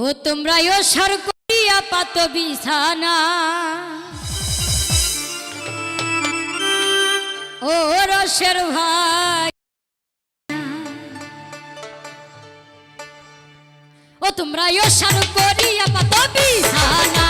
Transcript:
ও তোমরা ও সার করিয়া পাত বিছানা। ও রসের ভাই। ও তোমরা ও সার করিয়া পাত বিছানা।